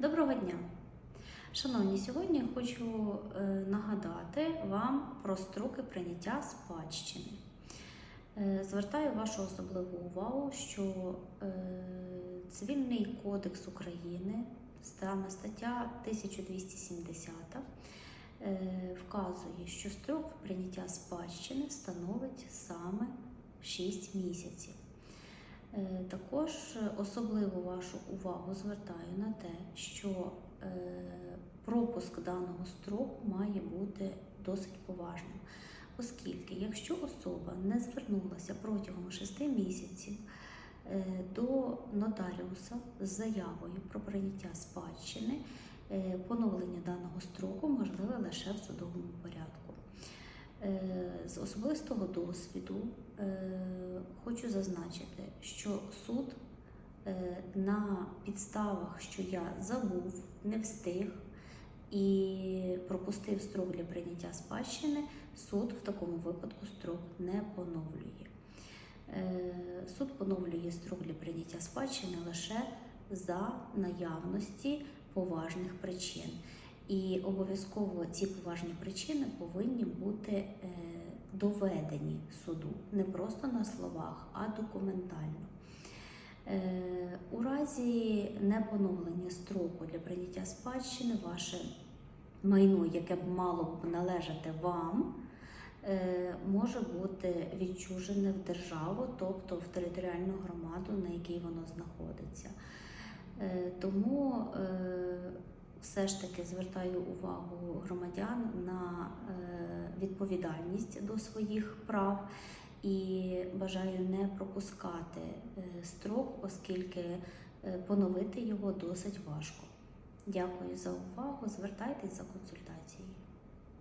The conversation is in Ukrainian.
Доброго дня! Шановні, сьогодні хочу е, нагадати вам про строки прийняття спадщини. Е, Звертаю вашу особливу увагу, що е, Цивільний кодекс України, саме стаття 1270, е, вказує, що строк прийняття спадщини становить саме 6 місяців. Е, Також особливу вашу увагу звертаю на те, що е, пропуск даного строку має бути досить поважним, оскільки якщо особа не звернулася протягом 6 місяців е, до нотаріуса з заявою про прийняття спадщини, поновлення даного строку можливе лише в судовому порядку. З особистого досвіду хочу зазначити, що суд е, на підставах, що я забув, не встиг і пропустив строк для прийняття спадщини, суд в такому випадку строк не поновлює. Е, Суд поновлює строк для прийняття спадщини лише за наявності поважних причин. І обов'язково ці поважні причини повинні бути е, доведені суду не просто на словах, а документально. Е, У разі непоновлення строку для прийняття спадщини, ваше майно, яке б мало б належати вам, е, може бути відчужене в державу, тобто в територіальну громаду, на якій воно знаходиться. Е, Тому все ж таки звертаю увагу громадян на відповідальність до своїх прав і бажаю не пропускати е, строк, оскільки е, поновити його досить важко. Дякую за увагу. Звертайтесь за консультацією.